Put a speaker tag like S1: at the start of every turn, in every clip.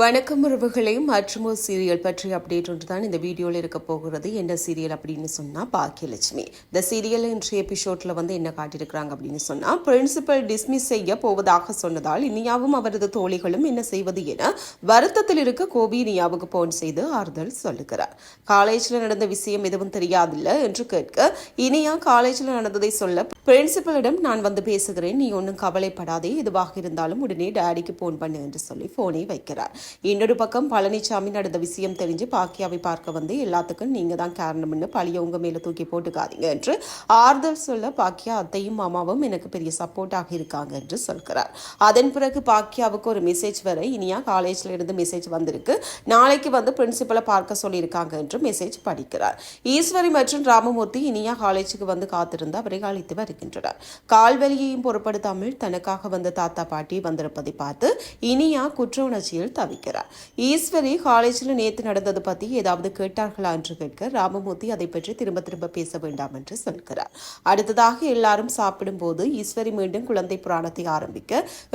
S1: வணக்கம் உறவுகளே மற்றும் ஒரு சீரியல் பற்றி அப்டேட் ஒன்று தான் இந்த வீடியோவில் இருக்க போகிறது. என்ன சீரியல் அப்படின்னு சொன்னால் பாக்கியலட்சுமி. இந்த சீரியல் இன்றைய எபிசோட்ல வந்து என்ன காட்டியிருக்கிறாங்க அப்படின்னு சொன்னால் பிரின்சிபல் டிஸ்மிஸ் செய்ய போவதாக சொன்னதால் இனியாவும் அவரது தோழிகளும் என்ன செய்வது என வருத்தத்தில் இருக்க கோபி இனியாவுக்கு போன் செய்து ஆறுதல் சொல்லுகிறார். காலேஜில் நடந்த விஷயம் எதுவும் தெரியாதில்ல என்று கேட்க இனியா காலேஜில் நடந்ததை சொல்ல பிரின்சிபலிடம் நான் வந்து பேசுகிறேன். நீ ஒன்றும் கவலைப்படாதே. எதுவாக இருந்தாலும் உடனே டேடிக்கு ஃபோன் பண்ணு என்று சொல்லி ஃபோனை வைக்கிறார். இன்னொரு பக்கம் பழனிசாமி நடந்த விஷயம் தெரிஞ்சு பாக்கியாவை பார்க்க வந்து எல்லாத்துக்கும் நீங்கள் தான் காரணம்னு பழிய உங்கள் மேலே தூக்கி போட்டுக்காதீங்க என்று ஆறுதல் சொல்ல பாக்கியா அத்தையும் மாமாவும் எனக்கு பெரிய சப்போர்ட்டாக இருக்காங்க என்று சொல்கிறார். அதன் பிறகு பாக்கியாவுக்கு ஒரு மெசேஜ் வர இனியா காலேஜில் இருந்து மெசேஜ் வந்திருக்கு. நாளைக்கு வந்து பிரின்சிபலை பார்க்க சொல்லியிருக்காங்க என்று மெசேஜ் படிக்கிறார். ஈஸ்வரி மற்றும் ராமமூர்த்தி இனியா காலேஜுக்கு வந்து காத்திருந்து அவரை அழைத்து வருகின்றனர் கால்வெளியையும் பொருட்படுத்தாமல் தனக்காக வந்த தாத்தா பாட்டி வந்திருப்பதை பார்த்து இனியா குற்ற உணர்ச்சியில் தவிக்கிறார். ஈஸ்வரி காலேஜில் நேற்று நடந்தது பற்றி ஏதாவது கேட்டார்களா என்று கேட்க ராமமூர்த்தி அதை பற்றி திரும்ப திரும்ப பேச வேண்டாம் என்று சொல்கிறார். அடுத்ததாக எல்லாரும் சாப்பிடும்போது ஈஸ்வரி மீண்டும் குழந்தை புராணத்தை ஆரம்பிக்க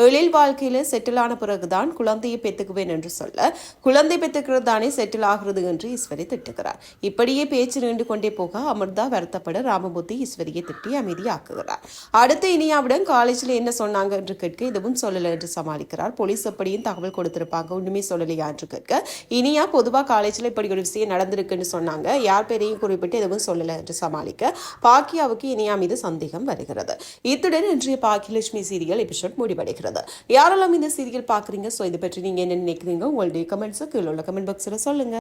S1: எழில் வாழ்க்கையில செட்டில் ஆன பிறகுதான் குழந்தையை பெற்றுக்குவேன் என்று சொல்ல குழந்தை பெற்றுக்கிறது தானே செட்டில் ஆகிறது என்று ஈஸ்வரி திட்டுகிறார். இப்படியே பேச்சு நீண்டு கொண்டே போக அமிர்தா வருத்தப்பட ராமமூர்த்தி ஈஸ்வரியை திட்டி அமைதியாக்குகிறார். அடுத்து இனியாவிடம் காலேஜில் என்ன சொன்னாங்க என்று கேட்க எதுவும் சொல்லலை என்று சமாளிக்கிறார். போலீஸ் எப்படியும் தகவல் கொடுத்திருப்பாங்க. ஒன்றுமே சொல்லலையா என்று கேட்க இனியா பொதுவாக காலேஜில் இப்படி ஒரு விஷயம் நடந்திருக்குன்னு சொன்னாங்க. யார் பேரையும் குறிப்பிட்டு எதுவும் சொல்லலை என்று சமாளிக்க பாக்கியாவுக்கு இனியா மீது சந்தேகம் வருகிறது. இத்துடன் இன்றைய பாக்கியலட்சுமி சீரியல் எபிசோட் முடிவடைகிறது. யாரெல்லாம் இந்த சீரியல் பார்க்குறீங்க? ஸோ இதை பற்றி நீங்கள் என்ன நினைக்கிறீங்க? உங்களுடைய கமெண்ட்ஸை கீழே உள்ள கமெண்ட் பாக்ஸில் சொல்லுங்க.